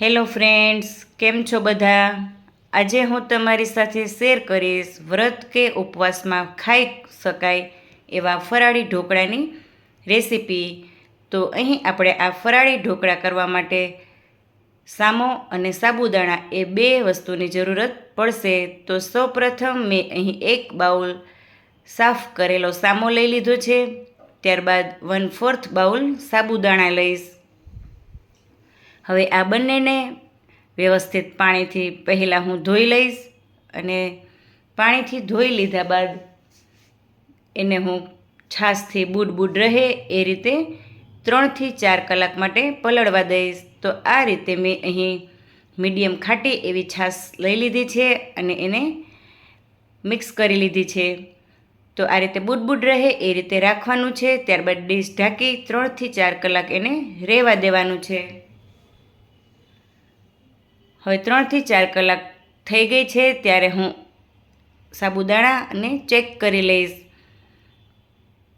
Hello friends, કેમ છો બધા? આજે હું તમારી સાથે શેર કરીશ વ્રત કે ઉપવાસમાં ખાઈ શકાય એવા ફરાળી ઢોકળાની રેસીપી. તો અહીં આપણે આ ફરાળી ઢોકળા કરવા માટે સામો અને સાબુદાણા એ બે વસ્તુની જરૂરત પડશે. તો સૌપ્રથમ મેં અહીં એક બાઉલ સાફ કરેલો સામો લઈ લીધો છે. ત્યારબાદ વન ફોર્થ બાઉલ સાબુદાણા લઈશ. હવે આ બંનેને વ્યવસ્થિત પાણીથી પહેલાં હું ધોઈ લઈશ અને પાણીથી ધોઈ લીધા બાદ એને હું છાશથી બૂડ બૂડ રહે એ રીતે ત્રણથી ચાર કલાક માટે પલળવા દઈશ. તો આ રીતે મેં અહીં મીડિયમ ખાટી એવી છાશ લઈ લીધી છે અને એને મિક્સ કરી લીધી છે. તો આ રીતે બૂડ બૂડ રહે એ રીતે રાખવાનું છે. ત્યારબાદ ડીશ ઢાંકી ત્રણથી ચાર કલાક એને રહેવા દેવાનું છે. હવે ત્રણથી ચાર કલાક થઈ ગઈ છે, ત્યારે હું સાબુદાણાને ચેક કરી લઈશ.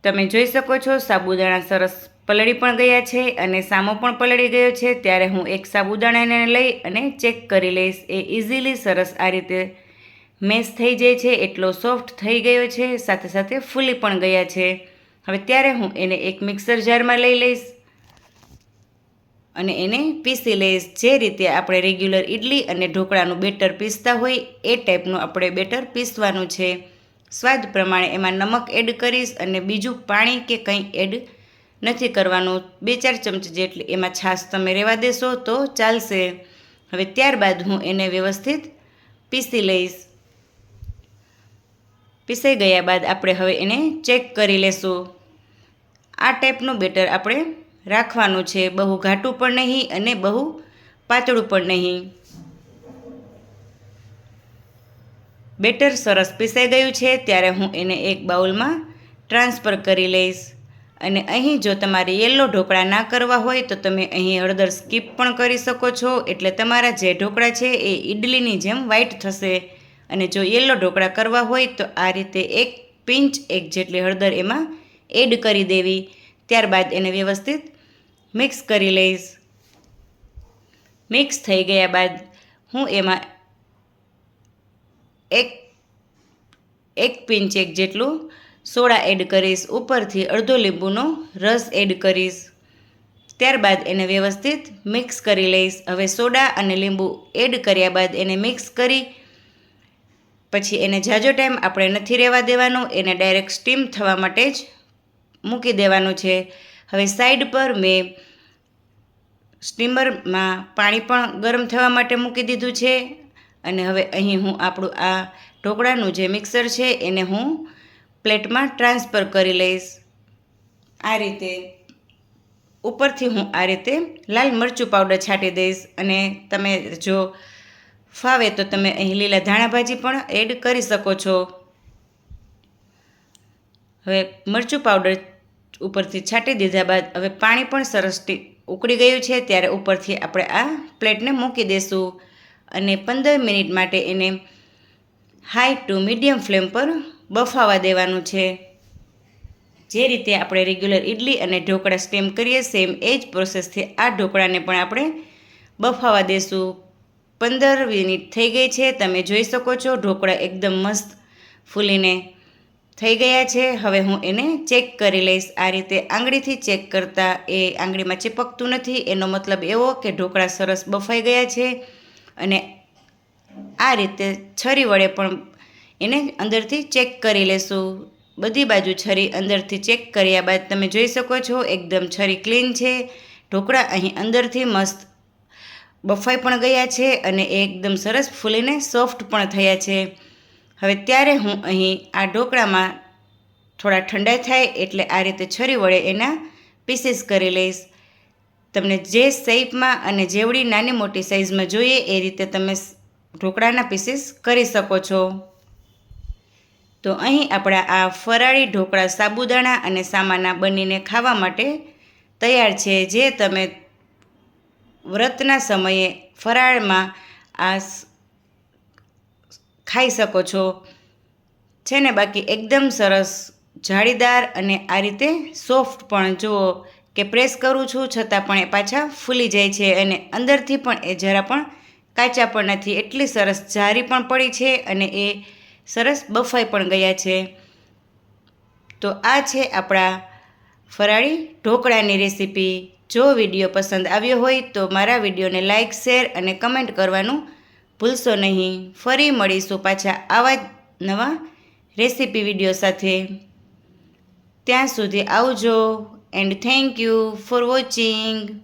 તમે જોઈ શકો છો, સાબુદાણા સરસ પલળી પણ ગયા છે અને સામો પણ પલળી ગયો છે, ત્યારે હું એક સાબુદાણાને લઈ અને ચેક કરી લઈશ. એ ઇઝીલી સરસ આ રીતે મેશ થઈ જાય છે, એટલો સોફ્ટ થઈ ગયો છે, સાથે સાથે ફૂલી પણ ગયા છે. હવે ત્યારે હું એને એક મિક્સર જારમાં લઈ લઈશ. અને એને પીસી લઈશ જે રીતે આપણે રેગ્યુલર ઇડલી અને ઢોકળાનું બેટર પીસતા હોય એ ટાઈપનું આપણે બેટર પીસવાનું છે. સ્વાદ પ્રમાણે એમાં નમક એડ કરીશ અને બીજું પાણી કે કંઈ એડ નથી કરવાનું. બે ચાર ચમચી જેટલી એમાં છાશ તમે રહેવા દેશો તો ચાલશે. હવે ત્યારબાદ હું એને વ્યવસ્થિત પીસી લઈશ. પીસાઈ ગયા બાદ આપણે હવે એને ચેક કરી લેશું. આ ટાઈપનું બેટર આપણે રાખવાનું છે. બહુ ઘાટું પણ નહીં અને બહુ પાતળું પણ નહીં. બેટર સરસ પીસાઈ ગયું છે. ત્યારે હું એને એક બાઉલમાં ટ્રાન્સફર કરી લઈશ. અને અહીં જો તમારે યલો ઢોકળા ના કરવા હોય તો તમે અહીં હળદર સ્કીપ પણ કરી શકો છો. એટલે તમારા જે ઢોકળા છે એ ઇડલીની જેમ વ્હાઈટ થશે. અને જો યલો ઢોકળા કરવા હોય તો આ રીતે એક પિંચ એક જેટલી હળદર એમાં એડ કરી દેવી. ત્યારબાદ એને વ્યવસ્થિત મિક્સ કરી લઈશ. મિક્સ થઈ ગયા બાદ હું એમાં એક એક પિંચ એક જેટલું સોડા એડ કરીશ. ઉપરથી અડધો લીંબુનો રસ એડ કરીશ. ત્યારબાદ એને વ્યવસ્થિત મિક્સ કરી લઈશ. હવે સોડા અને લીંબુ એડ કર્યા બાદ એને મિક્સ કરી પછી એને જાજો ટાઈમ આપણે નથી રહેવા દેવાનો. એને ડાયરેક્ટ સ્ટીમ થવા માટે જ મૂકી દેવાનું છે. હવે સાઈડ પર મેં સ્ટીમરમાં પાણી પણ ગરમ થવા માટે મૂકી દીધું છે. અને હવે અહીં હું આપણું આ ઢોકળાનું જે મિક્સર છે એને હું પ્લેટમાં ટ્રાન્સફર કરી લઈશ. આ રીતે ઉપરથી હું આ રીતે લાલ મરચું પાવડર છાંટી દઈશ. અને તમે જો ફાવે તો તમે અહીં લીલા ધાણા ભાજી પણ એડ કરી શકો છો. હવે મરચું પાવડર ઉપરથી છાંટી દીધા બાદ હવે પાણી પણ સરસ ઉકળી ગયું છે, ત્યારે ઉપરથી આપણે આ પ્લેટને મૂકી દઈશું અને પંદર મિનિટ માટે એને હાઈ ટુ મીડિયમ ફ્લેમ પર બફાવા દેવાનું છે. જે રીતે આપણે રેગ્યુલર ઇડલી અને ઢોકળા સ્ટીમ કરીએ, સેમ એ જ પ્રોસેસથી આ ઢોકળાને પણ આપણે બફાવા દેશું. પંદર મિનિટ થઈ ગઈ છે, તમે જોઈ શકો છો, ઢોકળા એકદમ મસ્ત ફૂલીને થઈ ગયા છે. હવે હું એને ચેક કરી લઈશ. આ રીતે આંગળીથી ચેક કરતાં એ આંગળીમાં ચીપકતું નથી. એનો મતલબ એવો કે ઢોકળા સરસ બફાઈ ગયા છે અને આ રીતે છરી વડે પણ એને અંદરથી ચેક કરી લેશું. બધી બાજુ છરી અંદરથી ચેક કર્યા બાદ તમે જોઈ શકો છો, એકદમ છરી ક્લીન છે. ઢોકળા અહીં અંદરથી મસ્ત બફાઈ પણ ગયા છે અને એકદમ સરસ ફૂલીને સોફ્ટ પણ થયા છે. હવે ત્યારે હું અહીં આ ઢોકળામાં થોડા ઠંડા થાય એટલે આ રીતે છરી વડે એના પીસીસ કરી લઈશ. તમને જે શેપમાં અને જેવડી નાની મોટી સાઇઝમાં જોઈએ એ રીતે તમે ઢોકળાના પીસીસ કરી શકો છો. તો અહીં આપણા આ ફરાળી ઢોકળા સાબુદાણા અને સામાના બનીને ખાવા માટે તૈયાર છે, જે તમે વ્રતના સમયે ફરાળમાં આ ખાઈ શકો છો. છે ને બાકી એકદમ સરસ, જાળીદાર અને આ રીતે સોફ્ટ પણ જુઓ કે પ્રેસ કરું છું છતાં પણ એ પાછા ફૂલી જાય છે અને અંદરથી પણ એ જરા પણ કાચા પણ નથી. એટલી સરસ જારી પણ પડી છે અને એ સરસ બફાઈ પણ ગયા છે. તો આ છે આપણા ફરાળી ઢોકળાની રેસીપી. જો વીડિયો પસંદ આવ્યો હોય તો મારા વિડીયોને લાઇક શેર અને કમેન્ટ કરવાનું ભૂલશો નહીં. ફરી મળીશું પાછા આવા જ નવા રેસીપી વીડિયો સાથે. ત્યાં સુધી આવજો and thank you for watching